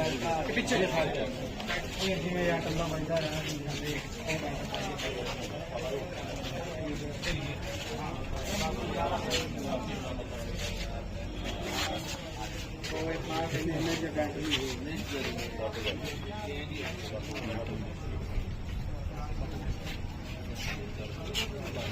ਪਿੱਛੇ ਸਾਰੇ ਇਹ ਜਿਵੇਂ ਜਾਂ ਟੱਲਾ ਵੱਜਦਾ ਰਹਿਣਾ ਜੀ ਜਾਂਦੇ ਉਹ ਇੱਕ ਮਾਰ ਕੇ ਇਹਨੇ ਜੇ ਨਹੀਂ ਹੋਣੇ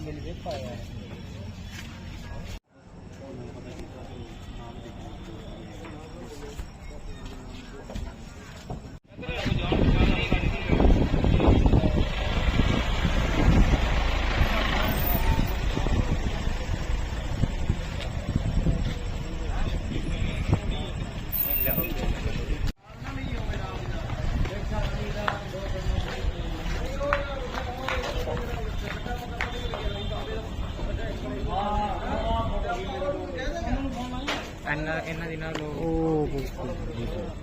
ਮਿਲ ਦੇ ਇਹਨਾਂ ਇਹਨਾਂ ਦਿਨਾਂ ਨੂੰ ਉਹ ਕਹਿੰਦੇ ਸੀ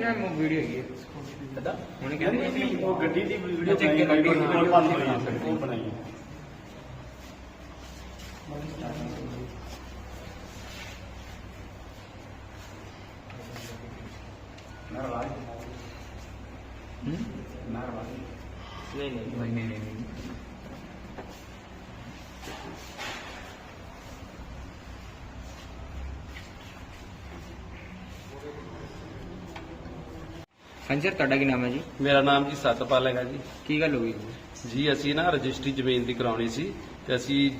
ਨਾ ਵੀਡੀਓ ਹੈਗੀ ਪਤਾ ਹੁਣ ਕਹਿੰਦੇ ਸੀ ਉਹ ਗੱਡੀ ਦੀ ਵੀਡੀਓ ਅੱਛਾ, ਇੱਕ ਗੱਡੀ ਦੀ video ਉਹ ਬਣਾਈ ਹੈ। ਨਹੀਂ ਨਹੀਂ ਹਾਂਜੀ ਸਰ ਤੁਹਾਡਾ ਕੀ ਨਾਮ ਹੈ ਜੀ? ਮੇਰਾ ਨਾਮ ਜੀ ਸਤਪਾਲ ਹੈਗਾ ਜੀ। ਕੀ ਗੱਲ ਹੋ ਗਈ? ਜੀ ਅਸੀਂ ਨਾ ਰਜਿਸਟਰੀ ਜ਼ਮੀਨ ਦੀ ਕਰਾਉਣੀ ਸੀ ਤੇ ਅਸੀਂ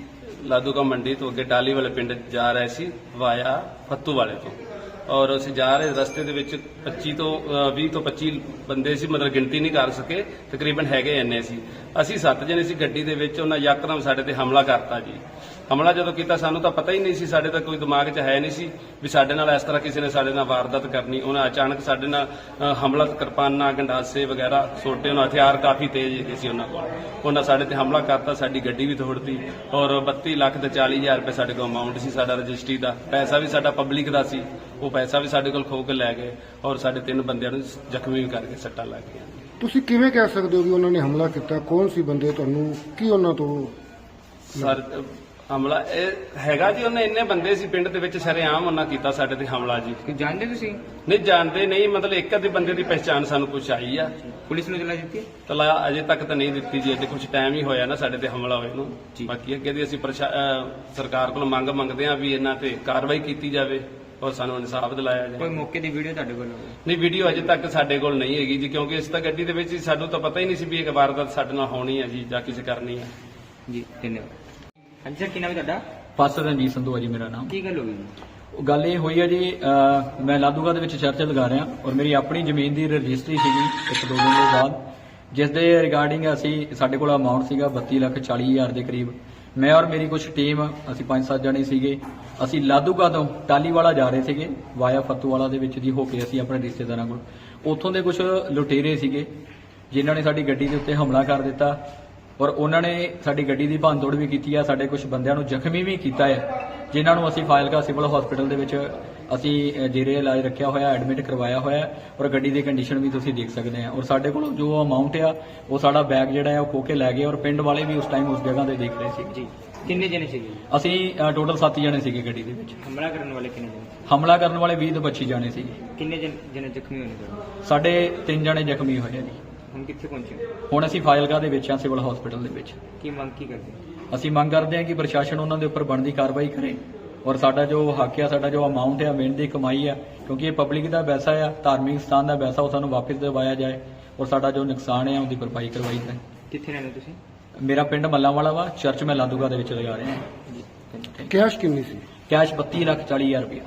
ਲਾਦੂਕਾ ਮੰਡੀ ਤੋਂ ਅੱਗੇ ਟਾਲੀ ਵਾਲੇ ਪਿੰਡ ਜਾ ਰਹੇ ਸੀ ਵਾਇਆ ਫੱਤੂ ਵਾਲੇ ਤੋਂ। ਔਰ ਅਸੀਂ ਜਾ ਰਹੇ ਰਸਤੇ ਦੇ ਵਿੱਚ 25 ਤੋਂ ਅ, 20 ਤੋਂ 25 ਬੰਦੇ ਸੀ ਮਤਲਬ ਗਿਣਤੀ ਨਹੀਂ ਕਰ ਸਕੇ ਤਕਰੀਬਨ ਹੈਗੇ ਇੰਨੇ ਸੀ। ਅਸੀਂ ਸੱਤ ਜਣੇ ਸੀ ਗੱਡੀ ਦੇ ਵਿੱਚ ਉਹਨਾਂ ਯਕਦਮ ਸਾਡੇ ਤੇ ਹਮਲਾ ਕਰਤਾ ਜੀ। ਹਮਲਾ ਜਦੋਂ ਕੀਤਾ ਸਾਨੂੰ ਤਾਂ ਪਤਾ ਹੀ ਨਹੀਂ ਸੀ ਸਾਡੇ ਤਾਂ ਕੋਈ ਦਿਮਾਗ 'ਚ ਹੈ ਨਹੀਂ ਸੀ ਵੀ ਸਾਡੇ ਨਾਲ ਇਸ ਤਰ੍ਹਾਂ ਕਿਸੇ ਨੇ ਸਾਡੇ ਨਾਲ ਵਾਰਦਾਤ ਕਰਨੀ। ਉਹਨਾਂ ਅਚਾਨਕ ਸਾਡੇ ਨਾਲ ਅ, ਹਮਲਾ ਕਿਰਪਾਨਾਂ ਗੰਡਾਸੇ ਵਗੈਰਾ ਛੋਟੇ ਉਹਨਾਂ ਹਥਿਆਰ ਕਾਫੀ ਤੇਜ਼ ਸੀ ਉਹਨਾਂ ਕੋਲ। ਉਹਨਾਂ ਸਾਡੇ ਤੇ ਹਮਲਾ ਕਰਤਾ ਸਾਡੀ ਗੱਡੀ ਵੀ ਤੋੜਤੀ ਔਰ 32 ਲੱਖ ਤੇ 40 ਹਜ਼ਾਰ ਰੁਪਏ ਸਾਡੇ ਕੋਲ ਅਮਾਉਂਟ ਸੀ ਸਾਡਾ ਰਜਿਸਟਰੀ ਦਾ। ਪੈਸਾ ਵੀ ਸਾਡਾ ਪਬਲਿਕ ਦਾ ਸੀ ਉਹ ਪੈਸਾ ਵੀ ਸਾਡੇ ਕੋਲ ਖੋ ਕੇ ਲੈ ਗਏ ਔਰ ਸਾਡੇ ਤਿੰਨ ਬੰਦਿਆਂ ਨੂੰ ਜ਼ਖਮੀ ਵੀ ਕਰਕੇ ਸੱਟਾਂ ਲੱਗ ਗਈਆਂ। ਤੁਸੀਂ ਕਿਵੇਂ ਕਹਿ ਸਕਦੇ ਹੋ ਕਿ ਉਹਨਾਂ ਨੇ ਹਮਲਾ ਕੀਤਾ? ਕੌਣ ਸੀ ਬੰਦੇ? ਤੁਹਾਨੂੰ ਕੀ ਉਹਨਾਂ ਤੋਂ ਸਰ ਹਮਲਾ ਇਹ ਹੈਗਾ ਜੀ ਉਹਨੇ ਇੰਨੇ ਬੰਦੇ ਸੀ ਪਿੰਡ ਦੇ ਵਿੱਚ ਸ਼ਰੇਆਮ ਉਹਨਾਂ ਕੀਤਾ ਸਾਡੇ ਤੇ ਹਮਲਾ ਜੀ। ਕਿ ਜਾਣਦੇ ਤੁਸੀਂ? ਨਹੀਂ ਜਾਣਦੇ ਨਹੀਂ ਮਤਲਬ ਇੱਕ ਅੱਧੇ ਬੰਦੇ ਦੀ ਪਛਾਣ ਸਾਨੂੰ ਕੁਛ ਆਈ ਆ। ਪੁਲਿਸ ਨੂੰ ਜਲਾ ਦਿੱਤੀ? ਤਲਾ ਅਜੇ ਤੱਕ ਤਾਂ ਨਹੀਂ ਦਿੱਤੀ ਜੀ ਅਜੇ ਕੁਝ ਟਾਈਮ ਹੀ ਹੋਇਆ ਨਾ ਸਾਡੇ ਤੇ ਹਮਲਾ ਹੋਏ ਨੂੰ। ਬਾਕੀ ਅੱਗੇ ਦੀ ਅਸੀਂ ਪ੍ਰਸ਼ਾ- ਅਹ ਸਰਕਾਰ ਕੋਲ ਮੰਗ ਮੰਗਦੇ ਹਾਂ ਵੀ ਇਹਨਾਂ ਤੇ ਕਾਰਵਾਈ ਕੀਤੀ ਜਾਵੇ ਔਰ ਸਾਨੂੰ ਇਨਸਾਫ ਦਿਲਾਇਆ ਕੋਈ ਜਾਵੇ ਮੌਕੇ ਦੀ ਵੀਡੀਓ ਤੁਹਾਡੇ ਕੋਲ ਹੋਵੇ? ਨਹੀਂ ਵੀਡੀਓ ਅਜੇ ਤੱਕ ਸਾਡੇ ਕੋਲ ਨਹੀਂ ਹੈਗੀ ਜੀ ਕਿਉਂਕਿ ਇਸ ਤਾਂ ਗੱਡੀ ਦੇ ਵਿੱਚ ਹੀ ਸਾਨੂੰ ਤਾਂ ਪਤਾ ਹੀ ਨਹੀਂ ਸੀ ਵੀ ਇਹ ਵਾਰਦਾਤ ਸਾਡੇ ਨਾਲ ਹੋਣੀ ਹੈ ਜੀ ਜਾਂ ਕਿਸੇ ਕਰਨੀ ਹੈ ਜੀ ਧੰਨਵਾਦ। ਹਾਂਜੀ ਸਰ ਕੀ ਨਾਮ ਹੈ ਤੁਹਾਡਾ? ਪਾਸਟਰ ਰਣਜੀਤ ਸੰਧੂ ਹੈ ਜੀ ਮੇਰਾ ਨਾਮ। ਕੀ ਗੱਲ ਹੋ ਗਈ? ਜੀ? ਉਹ ਗੱਲ ਇਹ ਹੋਈ ਹੈ ਜੀ ਅਹ ਮੈਂ ਲਾਦੂਗਾ ਦੇ ਵਿੱਚ ਚਰਚ ਲਗਾ ਰਿਹਾ ਔਰ ਮੇਰੀ ਆਪਣੀ ਜ਼ਮੀਨ ਦੀ ਰਜਿਸਟਰੀ ਸੀਗੀ ਇੱਕ ਦੋ ਦਿਨ ਦੇ ਬਾਅਦ ਜਿਸ ਦੇ ਰਿਗਾਰਡਿੰਗ ਅਸੀਂ ਸਾਡੇ ਕੋਲ ਅਮਾਉਂਟ ਸੀਗਾ 32 ਲੱਖ 40 ਹਜ਼ਾਰ ਦੇ ਕਰੀਬ। ਮੈਂ ਔਰ ਮੇਰੀ ਕੁਝ ਟੀਮ ਅਸੀਂ ਪੰਜ ਸੱਤ ਜਣੇ ਸੀਗੇ ਅਸੀਂ ਲਾਦੂਗਾ ਤੋਂ ਟਾਲੀਵਾਲਾ ਜਾ ਰਹੇ ਸੀਗੇ ਵਾਇਆ ਫੱਤੂਵਾਲਾ ਦੇ ਵਿੱਚ ਦੀ ਹੋ ਕੇ ਅਸੀਂ ਆਪਣੇ ਰਿਸ਼ਤੇਦਾਰਾਂ ਕੋਲ। ਉੱਥੋਂ ਦੇ ਕੁਝ ਲੁਟੇਰੇ ਸੀਗੇ ਜਿਨ੍ਹਾਂ ਨੇ ਸਾਡੀ ਗੱਡੀ ਦੇ ਉੱਤੇ ਹਮਲਾ ਕਰ ਦਿੱਤਾ ਔਰ ਉਹਨਾਂ ਨੇ ਸਾਡੀ ਗੱਡੀ ਦੀ ਭੰਨਤੋੜ ਵੀ ਕੀਤੀ ਆ ਸਾਡੇ ਕੁਝ ਬੰਦਿਆਂ ਨੂੰ ਜ਼ਖਮੀ ਵੀ ਕੀਤਾ ਹੈ ਜਿਨ੍ਹਾਂ ਨੂੰ ਅਸੀਂ ਫਾਇਲਕਾ ਸਿਵਲ ਹਸਪੀਟਲ ਦੇ ਵਿੱਚ ਅਸੀਂ ਜੇਰੇ ਇਲਾਜ ਰੱਖਿਆ ਹੋਇਆ ਐਡਮਿਟ ਕਰਵਾਇਆ ਹੋਇਆ ਔਰ ਗੱਡੀ ਦੀ ਕੰਡੀਸ਼ਨ ਵੀ ਤੁਸੀਂ ਦੇਖ ਸਕਦੇ ਆ। ਔਰ ਸਾਡੇ ਕੋਲ ਜੋ ਅਮਾਉਂਟ ਆ ਉਹ ਸਾਡਾ ਬੈਗ ਜਿਹੜਾ ਹੈ ਉਹ ਖੋ ਕੇ ਲੈ ਗਏ ਔਰ ਪਿੰਡ ਵਾਲੇ ਵੀ ਉਸ ਟਾਈਮ ਉਸ ਜਗ੍ਹਾ ਤੇ ਦੇਖ ਰਹੇ ਸੀ। ਜੀ। ਕਿੰਨੇ ਜਣੇ ਸੀਗੇ? ਅਸੀਂ ਟੋਟਲ 7 ਜਣੇ ਸੀਗੇ ਗੱਡੀ ਦੇ ਵਿੱਚ। ਹਮਲਾ ਕਰਨ ਵਾਲੇ ਕਿੰਨੇ ਜਣੇ? ਹਮਲਾ ਕਰਨ ਵਾਲੇ 20 ਤੋਂ 25 ਜਣੇ ਸੀਗੇ। ਕਿੰਨੇ ਜਣ- ਜ਼ਖਮੀ ਤੁਹਾਡੇ? ਸਾਡੇ 3 ਜਣੇ ਜ਼ਖਮੀ ਹੋਏ ਆ ਜੀ। ਹੁਣ ਕਿੱਥੇ ਪਹੁੰਚੇ ਹੁਣ ਅਸੀਂ ਫਾਇਲਕਾ ਦੇ ਵਿੱਚ ਆ ਸਿਵਲ ਹਸਪੀਟਲ ਦੇ ਵਿੱਚ। ਕੀ ਮੰਗ ਕੀ ਕਰਦੇ ਅਸੀਂ ਮੰਗ ਕਰਦੇ ਹਾਂ ਕਿ ਪ੍ਰਸ਼ਾਸਨ ਉਹਨਾਂ ਦੇ ਉੱਪਰ ਬਣਦੀ ਕਾਰਵਾਈ ਕਰੇ ਔਰ ਸਾਡਾ ਜੋ ਹੱਕ ਆ ਸਾਡਾ ਜੋ ਅਮਾਉਂਟ ਆ ਮਿਹਨਤ ਦੀ ਕਮਾਈ ਆ ਕਿਉਂਕਿ ਇਹ ਪਬਲਿਕ ਦਾ ਪੈਸਾ ਆ ਧਾਰਮਿਕ ਸਥਾਨ ਦਾ ਪੈਸਾ ਉਹ ਸਾਨੂੰ ਵਾਪਸ ਦਿਵਾਇਆ ਜਾਏ ਔਰ ਸਾਡਾ ਜੋ ਨੁਕਸਾਨ ਆ ਉਹਦੀ ਭਰਪਾਈ ਕਰਵਾਈ ਜਾਏ। ਕਿੱਥੇ ਰਹਿੰਦੇ ਤੁਸੀਂ? ਮੇਰਾ ਪਿੰਡ ਮੱਲਾਂਵਾਲਾ ਵਾ ਚਰਚ ਮੈਂ ਲਾਦੂਗਾ ਦੇ ਵਿੱਚ ਲਗਾ ਰਿਹਾ। ਕੈਸ਼ ਕਿੰਨੀ ਸੀ? ਕੈਸ਼ 32 ਲੱਖ 40 ਹਜ਼ਾਰ ਰੁਪਇਆ।